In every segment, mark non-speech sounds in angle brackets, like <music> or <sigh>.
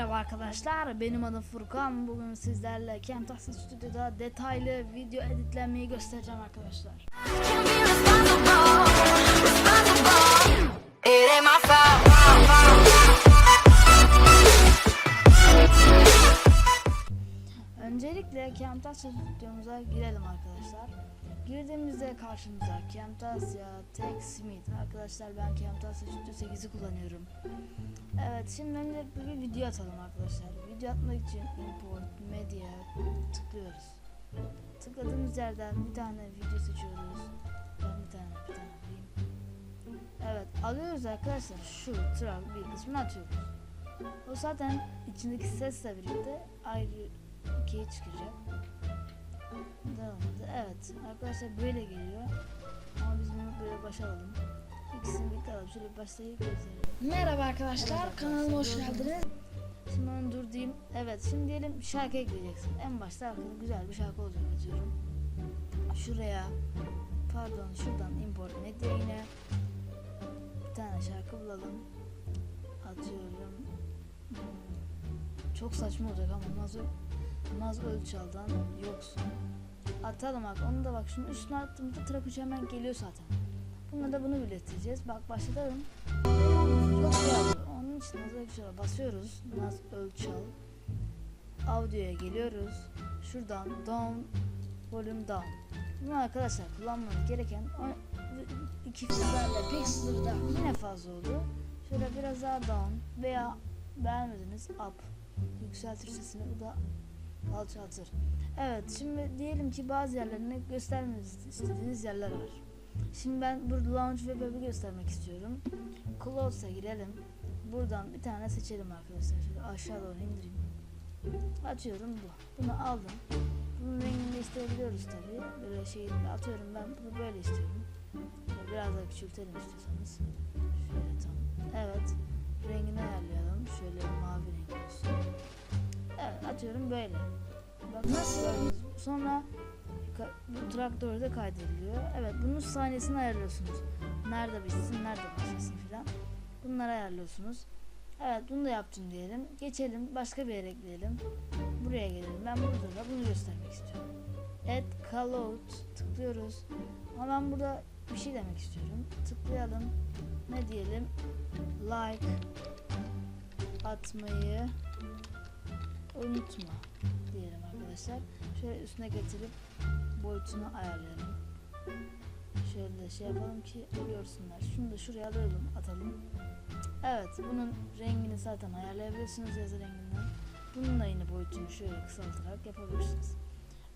Merhaba arkadaşlar, benim adım Furkan. Bugün sizlerle Camtasia Stüdyo'da detaylı video editlenmeyi göstereceğim arkadaşlar. Camtasia Stüdyomuza girelim arkadaşlar. Girdiğimizde karşımıza Camtasia TechSmith. Arkadaşlar ben Camtasia Studio 8'i kullanıyorum. Evet şimdi öncelikle bir video atalım arkadaşlar. Video atmak için Import Media tıklıyoruz. Tıkladığımız yerden bir tane video seçiyoruz. Ben bir tane bir tane alayım. Evet alıyoruz arkadaşlar şu track bir kısmını atıyoruz. O zaten içindeki sesle birlikte ayrı ikiye çıkacak. Evet arkadaşlar böyle geliyor. Ama biz bunu böyle başa alalım. İkisini birlikte alalım. Şöyle başlayıp gösterelim. Merhaba arkadaşlar, kanalıma hoş geldiniz. Şimdi onu dur diyeyim. Evet şimdi diyelim şarkı ekleyeceksin. En başta arkada güzel bir şarkı olacak atıyorum. Şuraya pardon şuradan import medya yine bir tane şarkı bulalım. Atıyorum. Hmm, Çok saçma olacak ama Naz, Naz Ölçal'dan yoksun. Atalım bak onu da bak şunun üstüne attığımda trak uçu hemen geliyor zaten. Bununla da bunu birleştireceğiz. Bak başlatalım. Güzel. Onun için Naz Ölçal'a basıyoruz. Naz Ölçal. Audio'ya geliyoruz. Şuradan down, volume down. Bunu arkadaşlar kullanmanız gereken iki Sizlerle pek sınırda. yine fazla oldu. Şöyle biraz daha down veya beğenmediniz up. Yükseltir sesini bu da alçaltır. Evet şimdi diyelim ki bazı yerlerini göstermenizi istediğiniz yerler var. Şimdi ben burada launch ve web'i göstermek istiyorum. Close'a girelim. Buradan bir tane seçelim arkadaşlar. Şöyle aşağı doğru indireyim. Açıyorum bu. Bunu aldım. Bunun rengini değiştirebiliyoruz tabi. Böyle şeyi atıyorum ben bunu böyle istiyorum. Biraz daha küçültelim istiyorsanız. Şöyle tam. Evet. Rengini ayarlayalım. Atıyorum böyle. Bak nasıl gördünüz? Sonra bu traktörde kaydediliyor. Evet bunun saniyesini ayarlıyorsunuz. Nerede bitsin, nerede başlasın filan. Bunları ayarlıyorsunuz. Evet bunu da yaptım diyelim. Geçelim başka bir yere ekleyelim. Buraya gelelim. Ben burada da bunu göstermek istiyorum. Add callout tıklıyoruz. Ama ben burada bir şey demek istiyorum. Tıklayalım. Ne diyelim? Like atmayı unutma diyelim arkadaşlar. Şöyle üstüne getirip boyutunu ayarlayalım. Şöyle de şey yapalım ki görsünler. Şunu da şuraya alalım, atalım. Evet, bunun rengini zaten ayarlayabilirsiniz yazı renginden. Bunun da yine boyutunu şöyle kısaltarak yapabilirsiniz.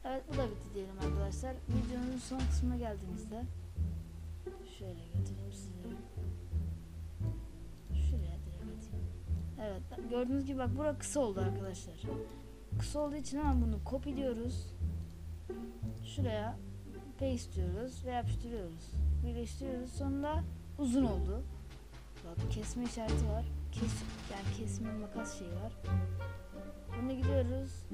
Evet, bu da bitti diyelim arkadaşlar. Videonun son kısmına geldiğimizde şöyle getireyim size. Şuraya direkt atayım. Evet, gördüğünüz gibi bak bura kısa oldu arkadaşlar. Kısa olduğu için hemen bunu kopyalıyoruz. Şuraya paste diyoruz ve yapıştırıyoruz. Birleştiriyoruz. Sonra uzun oldu. Bak kesme işareti var. Kes, yani kesme makas şeyi var. Bunu gidiyoruz.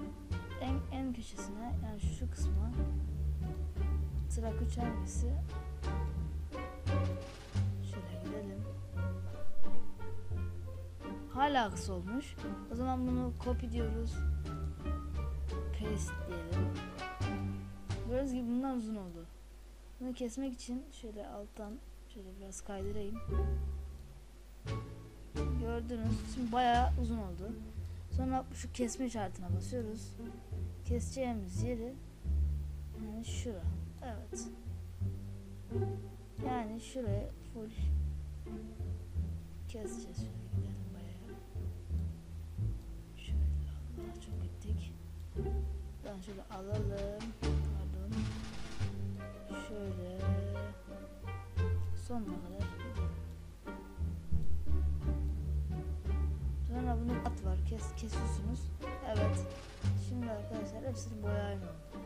En, en köşesine yani şu kısma trak üç hangisi Hala kısa olmuş. O zaman bunu copy diyoruz. Paste diyelim. Gördüğünüz gibi bundan uzun oldu. Bunu kesmek için şöyle alttan şöyle biraz kaydırayım. Gördünüz. Şimdi bayağı uzun oldu. Sonra şu kesme işaretine basıyoruz. Keseceğimiz yeri yani şura. Evet. Yani şuraya full keseceğiz. Şöyle gidelim Ben şöyle alalım. Pardon. Şöyle sonuna kadar. Sonra bunun kat var. Kes, kesiyorsunuz. Evet. Şimdi arkadaşlar hepsini boya aynı oldu.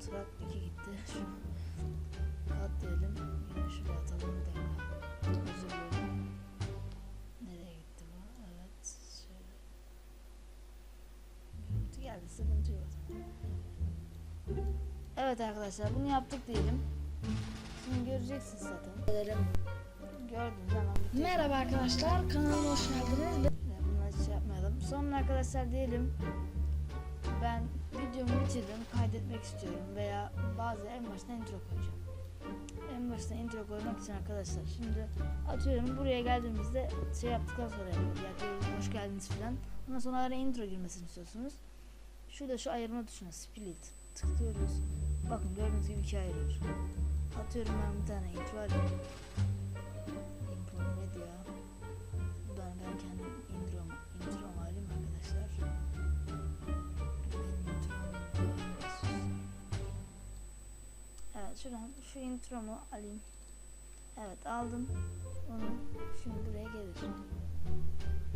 Trak 2 gitti. <laughs> Şu kat diyelim. Yine şuraya atalım bir dakika. Evet arkadaşlar bunu yaptık diyelim. Şimdi göreceksiniz zaten. Hemen bitiyor. Merhaba arkadaşlar, kanalıma hoş geldiniz. Bunları şey yapmaya arkadaşlar diyelim ben videomu bitirdim kaydetmek istiyorum veya bazı en baştan intro koyacağım. En baştan intro koymak için arkadaşlar şimdi atıyorum buraya geldiğimizde şey yaptıktan sonra yani hoş geldiniz falan. Ondan sonra araya intro girmesini istiyorsunuz. Şurada şu ayırma tuşuna split tıklıyoruz. Bakın gördüğünüz gibi ikiye ayırıyor. Atıyorum ben bir tane intro alayım. Import media. Ben, ben kendi introm, introm alayım arkadaşlar. Evet şuradan şu intromu alayım. Evet aldım. Onu şimdi buraya gelir.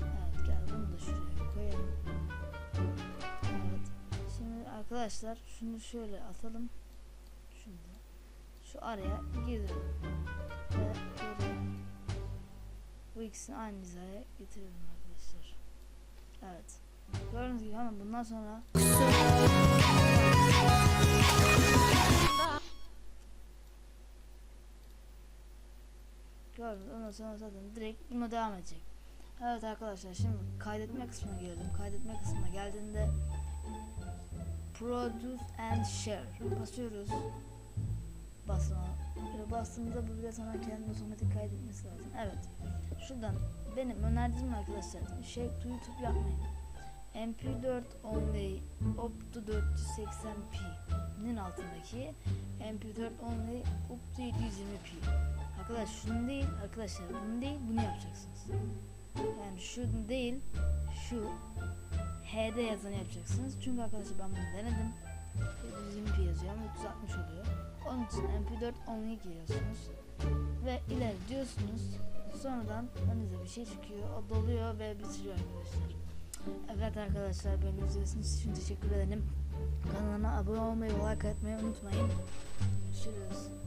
Evet gel bunu da şuraya koyalım. Şimdi arkadaşlar şunu şöyle atalım. Da şu araya girdirelim. Ve buraya bu ikisini aynı hizaya getirelim arkadaşlar. Evet. Gördüğünüz gibi hemen bundan sonra Gördünüz ondan sonra zaten direkt buna devam edecek. Evet arkadaşlar şimdi kaydetme kısmına gelelim. Kaydetme kısmına geldiğinde Produce and Share basıyoruz. Basma. Bastığımızda bu biraz hemen kendini otomatik kaydetmesi lazım. Evet. Şuradan benim önerdiğim arkadaşlar şey YouTube yapmayın. MP4 only up to 480p'nin altındaki MP4 only up to 720p. Arkadaş şunu değil arkadaşlar bunu değil bunu yapacaksınız. Yani şu değil şu HD yazanı yapacaksınız. Çünkü arkadaşlar ben bunu denedim. 720p yazıyor ama 360 oluyor. Onun için MP4 only giriyorsunuz. Ve ileri diyorsunuz. Sonradan önünüze bir şey çıkıyor. O doluyor ve bitiriyor arkadaşlar. Evet arkadaşlar beni izlediğiniz için teşekkür ederim. Kanalıma abone olmayı, like atmayı unutmayın. Görüşürüz.